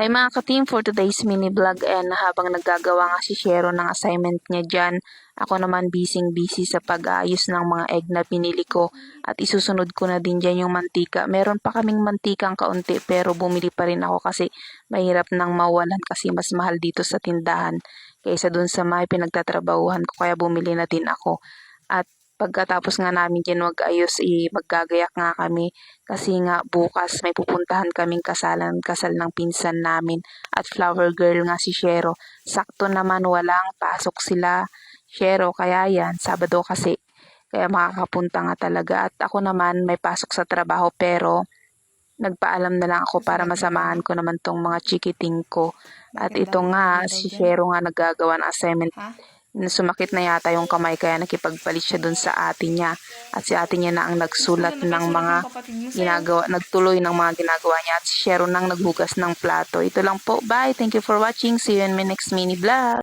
Hi mga ka-team, for today's mini vlog and habang naggagawa nga si Shero ng assignment niya dyan, ako naman busy busy sa pag-aayos ng mga egg na pinili ko at isusunod ko na din dyan yung mantika. Meron pa kaming mantikang kaunti pero bumili pa rin ako kasi mahirap nang mawalan kasi mas mahal dito sa tindahan kaysa dun sa may pinagtatrabahuhan ko kaya bumili na din ako. At pagkatapos nga namin dyan mag-ayos, eh, maggagayak nga kami kasi nga bukas may pupuntahan kaming kasalan, kasal ng pinsan namin at flower girl nga si Shero. Sakto naman walang pasok sila Shero kaya yan, Sabado kasi. Kaya makakapunta nga talaga at ako naman may pasok sa trabaho pero nagpaalam na lang ako para masamahan ko naman tong mga chikiting ko. At ito nga, si Shero nga naggagawa ng assignment? Sumakit na yata yung kamay kaya nakipagpalit siya dun sa ate niya at si ate niya na ang nagsulat ng mga ginagawa, nagtuloy ng mga ginagawa niya at si Sharon nang naghugas ng plato. Ito lang po. Bye. Thank you for watching. See you in my next mini vlog.